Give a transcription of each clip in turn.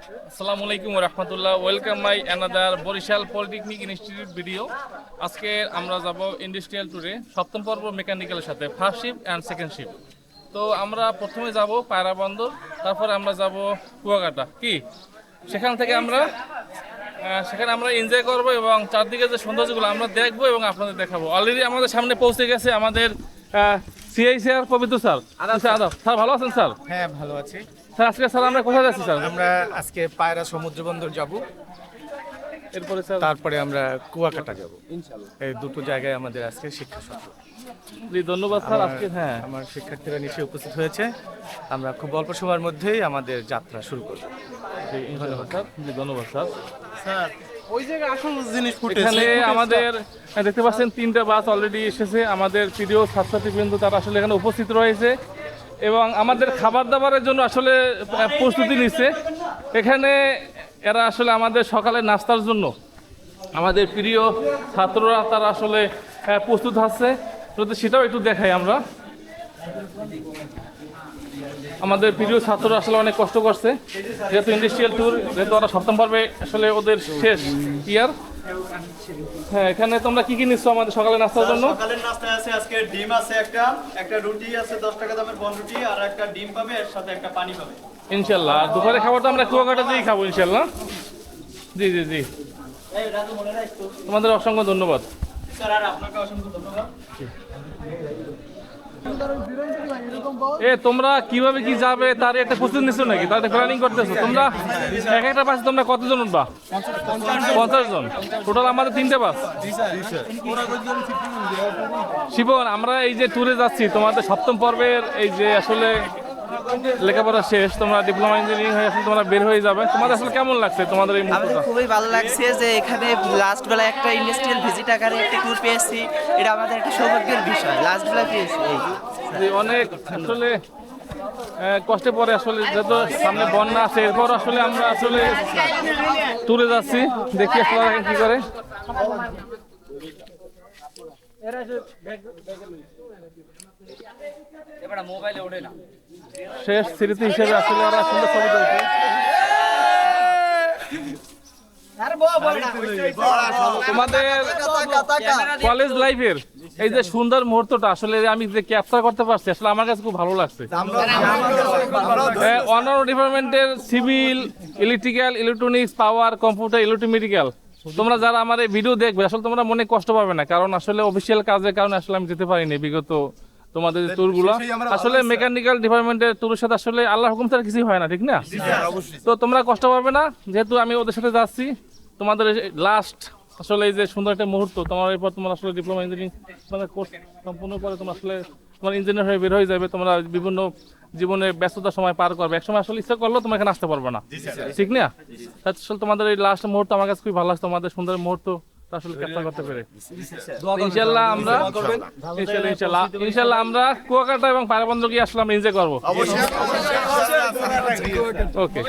আসসালামু আলাইকুম রহমতুল্লাহ welcome my another Barishal polytechnic institute video আজকে আমরা যাব ইন্ডাস্ট্রিয়াল ট্যুরে সপ্তম পর্ব মেকানিক্যালের সাথে first shift and second shift তো আমরা প্রথমে যাব পায়রা বন্দর তারপরে আমরা যাব কুয়াকাটা। কি? সেখান থেকে আমরা সেখানে আমরা এনজয় করব এবং চারদিকে যে সৌন্দর্যগুলো আমরা দেখব এবং আপনাদের দেখাবো। অলরেডি আমাদের সামনে পৌঁছে গেছে আমাদের CI sir Pabitra sir. Sir ভালো আছেন স্যার? হ্যাঁ ভালো আছি। স্যার আজকে স্যার আমরা কোথায় যাচ্ছি স্যার? আমরা আজকে পায়রা সমুদ্র বন্দর যাব। এরপরে স্যার? তারপরে আমরা কুয়াকাটা যাব। এই দুটো জায়গায় আমাদের আজকে শিক্ষা সত্র জি ধন্যবাদ স্যার আজকে হ্যাঁ। আমার শিক্ষার্থীরা নিচে উপস্থিত হয়েছে। আমরা খুব অল্প সময়ের মধ্যেই আমাদের যাত্রা শুরু করব। ধন্যবাদ স্যার। ধন্যবাদ স্যার। ওই জায়গায় আসল জিনিস এখানে আমাদের হ্যাঁ, দেখতে পাচ্ছেন তিনটা বাস অলরেডি এসেছে। আমাদের প্রিয় ছাত্রছাত্রীবৃন্দ তারা আসলে এখানে উপস্থিত রয়েছে। এবং আমাদের খাবার দাবারের জন্য আসলে প্রস্তুতি নিচ্ছে এখানে এরা আসলে আমাদের সকালে নাস্তার জন্য। আমাদের প্রিয় ছাত্ররা তারা আসলে প্রস্তুত আছে। সেটাও একটু দেখাই আমরা। আমাদের প্রিয় ছাত্ররা আসলে অনেক কষ্ট করছে। যেহেতু ইন্ডাস্ট্রিয়াল ট্যুর যেহেতু ওরা সপ্তম পর্বে আসলে ওদের শেষ ইয়ার হ্যাঁ এখানে তোমরা কি কি নিচ্ছ আমাদের সকালে নাস্তার জন্য? সকালের নাস্তায় আছে আজকে ডিম আছে একটা একটা রুটি আছে দশ টাকা দামের বন রুটি আর একটা ডিম পাবে এর সাথে একটা পানি পাবে। ইনশাল্লাহ আর দুপুরে খাবারটা আমরা কুয়াকাটাতেই খাব ইনশাল্লাহ। জি জি জি। তোমাদের অসংখ্য ধন্যবাদ। স্যার আর আপনাকে অসংখ্য ধন্যবাদ। এ, তোমরা কীভাবে কি যাবে? তার একটা প্রস্তুতি নিচ্ছ নাকি? তার প্ল্যানিং করতেছো। তোমরা এক একটা বাসে তোমরা কতজন উঠবা? পঞ্চাশ জন। টোটাল আমাদের তিনটে বাস। শিবন আমরা এই যে ট্যুরে যাচ্ছি, তোমাদের সপ্তম পর্বের এই যে আসলে লেখাপড়া শেষ তোমরা ডিপ্লোমা ইঞ্জিনিয়ারিং হয়ে আসলে তোমরা বের হয়ে যাবে। তোমাদের আসলে কেমন লাগছে তোমাদের এই আমাদের খুবই ভালো লাগছে যে এখানে লাস্ট বেলা একটা ইন্ডাস্ট্রিয়াল ভিজিট আকারে একটা ট্যুর পেয়েছি। এটা আমাদের একটা সৌভাগ্যের বিষয় লাস্ট বেলা পেয়েছি। এই অনেক আসলে কষ্টে পরে আসলে যেহেতু সামনে বন্যা আছে এরপর আসলে আমরা আসলে ট্যুরে যাচ্ছি দেখি আসলে কি করে। শেষ স্মৃতি হিসেবে আসলে ওরা সুন্দর ছবি তুলছে। তোমাদের কলেজ লাইফের এই যে সুন্দর মুহূর্তটা আসলে আমি যে ক্যাপচার করতে পারছি আসলে আমার কাছে খুব ভালো লাগছে। অনার ডিপার্টমেন্টের civil electrical electronics power computer electromedical তোমরা যারা আমার এই ভিডিও দেখবে আসলে তোমরা মনে কষ্ট পাবে না কারণ আসলে অফিসিয়াল কাজের কারণে আসলে আমি যেতে পারিনি বিগত তোমাদের যে ট্যুরগুলো আসলে মেকানিক্যাল ডিপার্টমেন্টের ট্যুরের সাথে আসলে আল্লাহর হুকুম ছাড়া কিছুই হয় না ঠিক না? তো তোমরা কষ্ট পাবে না যেহেতু আমি ওদের সাথে যাচ্ছি। তোমাদের লাস্ট আসলে এই যে সুন্দর একটা মুহূর্ত তোমার এরপর তোমার আসলে ডিপ্লোমা ইঞ্জিনিয়ারিং মানে কোর্স সম্পূর্ণ পরে তোমরা আসলে তোমার ইঞ্জিনিয়ার হয়ে বের হয়ে যাবে তোমরা বিভিন্ন জীবনে ব্যস্ততার সময় পার করবে। এক সময় আসলে ইচ্ছা করলেও তোমার এখানে আসতে পারবে না। ঠিক না? আসলে তোমাদের এই লাস্ট মুহূর্ত আমার কাছে খুব ভালো লাগছে তোমাদের সুন্দর মুহূর্ত আসলে ক্যাপচার করতে পেরে। ইনশাল্লাহ আমরা ইনশাল্লাহ ইনশাল্লাহ ইনশাল্লাহ আমরা কুয়াকাটা এবং গিয়ে আসলে আমরা এনজয় করব। ওকে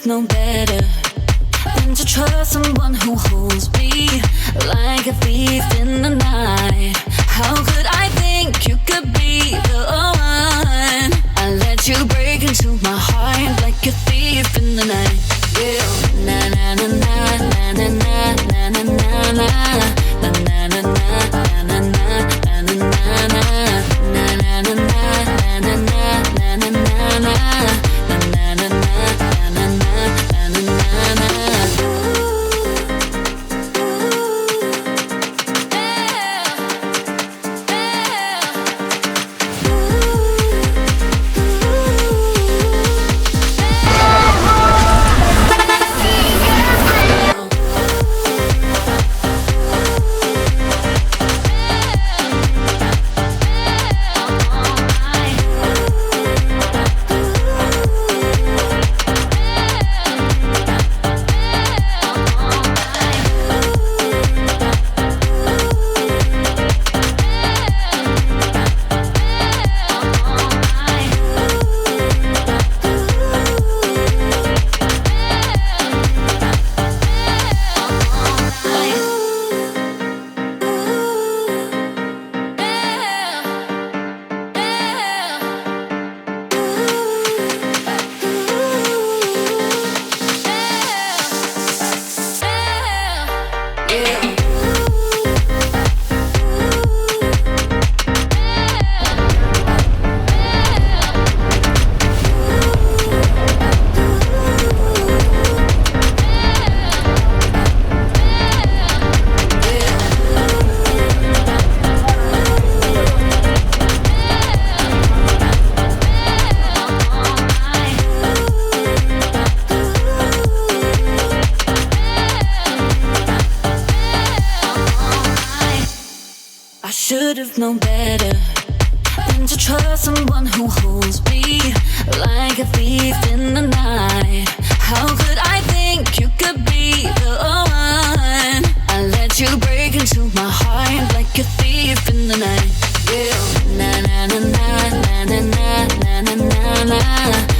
have known better than to trust someone who holds me like a thief in the night. Could have known better than to trust someone who holds me like a thief in the night. How could I think you could be the one? I let you break into my heart like a thief in the night. Yeah. Na na na na na na na na na na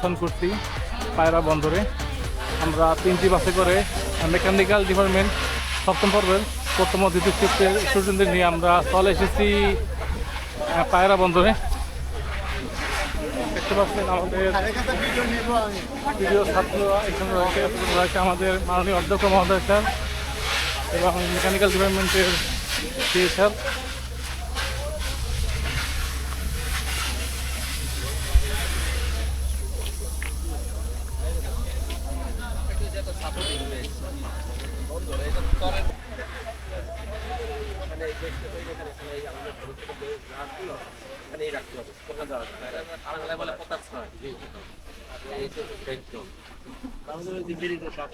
অবস্থান করছি পায়রা বন্দরে। আমরা তিনটি বাসে করে mechanical department, সপ্তম পর্বের প্রথম দ্বিতীয় শিফটের স্টুডেন্টদের নিয়ে আমরা চলে এসেছি পায়রা বন্দরে। দেখতে পাচ্ছেন আমাদের প্রিয় ছাত্ররা এখানে রয়েছে আমাদের মাননীয় অধ্যক্ষ মহোদয় স্যার এবং মেকানিক্যাল ডিপার্টমেন্টের স্যার।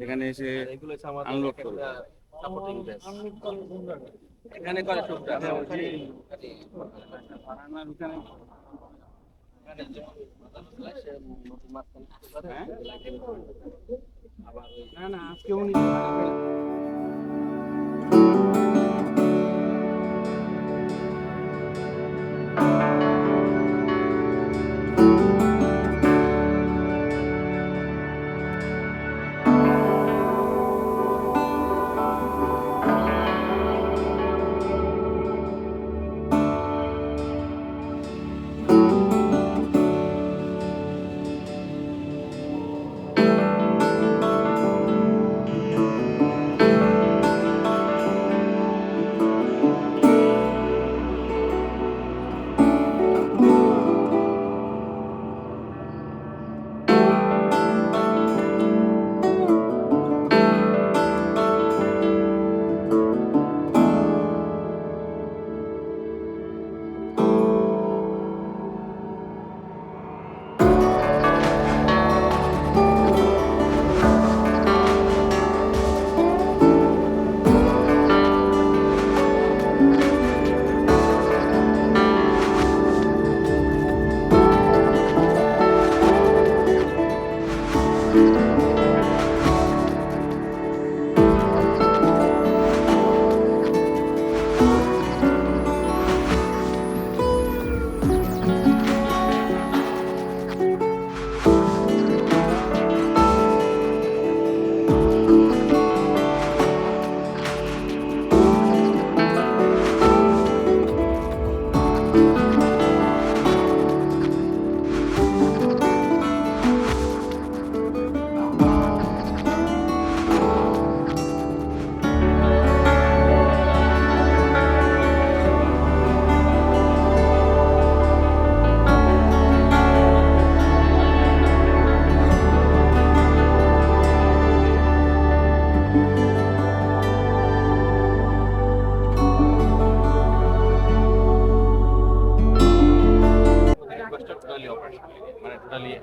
এখানে এসে হ্যাঁ, আনলোড করবে। এখানে করে হ্যাঁ, হ্যাঁ? না না আজকে উনি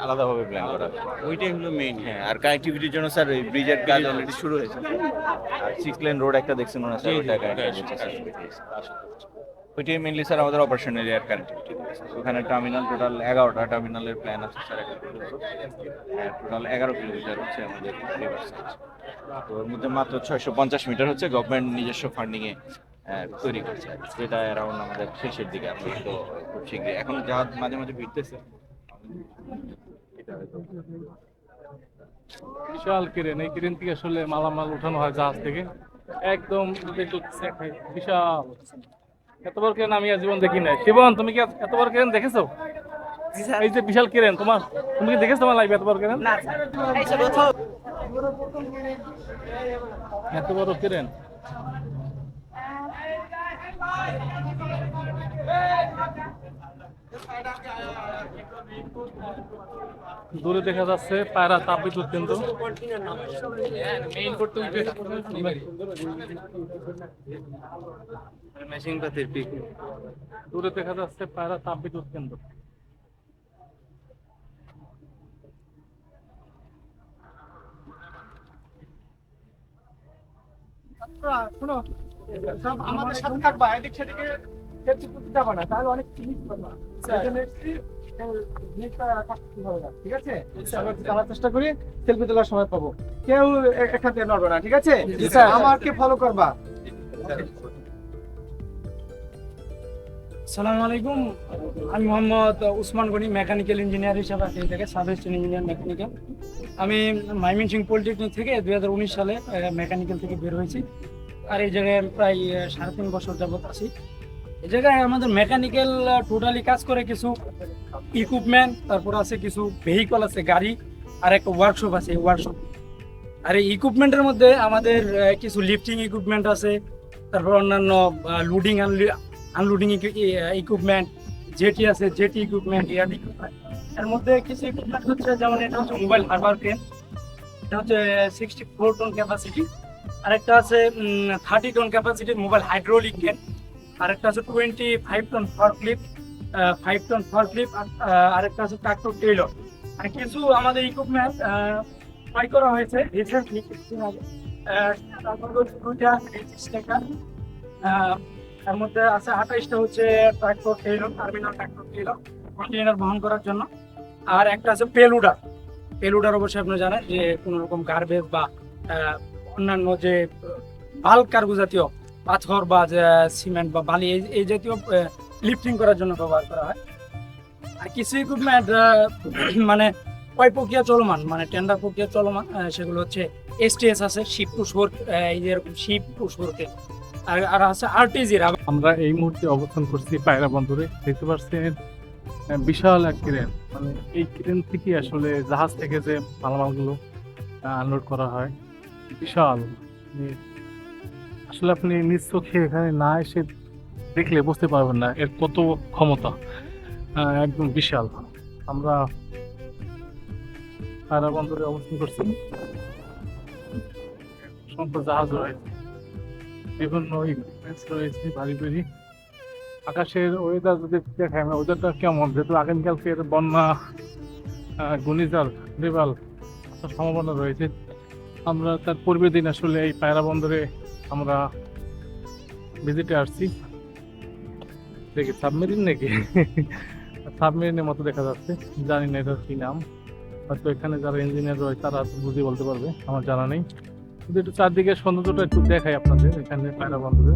আলাদাভাবে প্ল্যান করা। ওইটাই হলো মেইন হ্যাঁ আর কানেক্টিভিটির জন্য স্যার ওই ব্রিজের কাজ অলরেডি শুরু হয়েছে। আর সিক্স লেন রোড একটা দেখছেন না স্যার ওইটা ওইটাই মেনলি স্যার আমাদের অপারেশন এরিয়ার কানেক্টিভিটি ওখানে টার্মিনাল টোটাল এগারোটা টার্মিনালের প্ল্যান আছে স্যার টোটাল এগারো কিলোমিটার হচ্ছে আমাদের তো ওর মধ্যে মাত্র ছয়শো পঞ্চাশ মিটার হচ্ছে গভর্নমেন্ট নিজস্ব ফান্ডিংয়ে তৈরি করছে। যেটা অ্যারাউন্ড আমাদের শেষের দিকে আমরা তো খুব শীঘ্রই এখন যা মাঝে মাঝে ভিড়তেছে বিশাল ক্রেন এই ক্রেন থেকে আসলে মালামাল উঠানো হয় জাহাজ থেকে। একদম বিশাল। এত বড় ক্রেন আমি জীবন দেখি নাই। জীবন তুমি কি এত বড় ক্রেন দেখেছ? এই যে বিশাল ক্রেন তোমার তুমি কি দেখেছ তোমার লাইফে এত বড় ক্রেন এত বড় ক্রেন। দূরে দেখা যাচ্ছে পায়রা মেশিন পাতির পিক দূরে দেখা যাচ্ছে পায়রা তাপবিদ্যুৎ কেন্দ্র। শোনো, সব আমাদের সাথে থাকবা, এদিক সেদিকে। খেলতে করতে যাবা না তাহলে অনেক জিনিস পাবা সেজন্য এসছি, এই জিনিসটা থাকতে হবে না, ঠিক আছে? আমরা চেষ্টা করি সেলফি তোলার সময় পাবো। কেউ এখান থেকে নড়বে না ঠিক আছে? আমাকে ফলো করবা। সালাম আলাইকুম। আমি মোহাম্মদ উসমান গনি মেকানিক্যাল ইঞ্জিনিয়ার হিসাবে আছি এই জায়গায় ইঞ্জিনিয়ার মেকানিক্যাল। আমি মাইমিনসিং পলিটেকনিক থেকে দুই হাজার উনিশ সালে মেকানিক্যাল থেকে বের হয়েছি। আর এই জায়গায় প্রায় সাড়ে তিন বছর যাবত আছি। জায়গায় আমাদের মেকানিক্যাল টোটালি কাজ করে কিছু ইকুইপমেন্ট তারপর আছে কিছু ভেহিকল আছে, গাড়ি, আর একটা ওয়ার্কশপ আছে ওয়ার্কশপ আর এই ইকুইপমেন্টের মধ্যে আমাদের কিছু লিফটিং ইকুইপমেন্ট আছে, তারপর অন্যান্য লোডিং আনলোডিং ইকুইপমেন্ট জেটি আছে জেটি ইকুইপমেন্ট এয়ার ইকুইপমেন্ট এর মধ্যে কিছু ইকুইপমেন্ট হচ্ছে, যেমন এটা হচ্ছে মোবাইল হারবার ক্রেন এটা হচ্ছে সিক্সটি ফোর টন ক্যাপাসিটি আরেকটা আছে থার্টি টন ক্যাপাসিটির মোবাইল হাইড্রোলিক ক্রেন আরেকটা আছে twenty five ton forklift five ton forklift আরেকটা আছে ট্রাক্টর টেইলর আর কিছু আমাদের ইকুইপমেন্ট ক্রয় করা হয়েছে রিসেন্টলি কিছুদিন আগে। তারপর তার মধ্যে আছে আঠাইশটা হচ্ছে tractor trailer terminal tractor trailer container বহন করার জন্য। আর একটা আছে পেলুডার। পেলুডার অবশ্যই আপনি জানেন যে কোনো রকম গার্বেজ বা অন্যান্য যে বাল্ক কার্গো জাতীয় পাথর বা সিমেন্ট বা বালি, এই- জাতীয় লিফটিং করার জন্য ব্যবহার করা হয়। আর কিছু ইকুইপমেন্ট মানে কয় প্রক্রিয়া চলমান? মানে টেন্ডার প্রক্রিয়া চলমান সেগুলো হচ্ছে এসটিএস আছে শিপ টু শোর এই যে এরকম শিপ টু শোরকে আর আর আছে আরটিজির আমরা এই মুহূর্তে অবস্থান করছি পায়রা বন্দরে। দেখতে পাচ্ছেন বিশাল এক ক্রেন মানে এই ক্রেন থেকে আসলে জাহাজ থেকে যে মালামালগুলো আনলোড করা হয়, বিশাল। আসলে আপনি নিজ চোখে এখানে না এসে দেখলে বুঝতে পারবেন না এর কত ক্ষমতা। একদম বিশাল। আমরা পায়রা বন্দরে অবস্থান করছি। অসংখ্য জাহাজ রয়েছে। বিভিন্ন রয়েছে ভারী ভারী আকাশের ওয়েদার যদি দেখায় আমরা ওয়েদারটা কেমন? যেহেতু আগামীকালকের বন্যা ঘূর্ণিঝড় আসার সম্ভাবনা রয়েছে। আমরা তার পূর্বের দিন আসলে এই পায়রা বন্দরে আমরা ভিজিটে আসছি। দেখি সাবমেরিন নাকি? সাবমেরিনের মতো দেখা যাচ্ছে। জানি না এটার কি নাম। হয়তো এখানে যারা ইঞ্জিনিয়ার রয়েছে, তারা বুঝিয়ে বলতে পারবে, আমার জানা নেই। কিন্তু একটু চারদিকে সৌন্দর্যটা একটু দেখাই আপনাদের, এখানে পায়রা বন্দরে।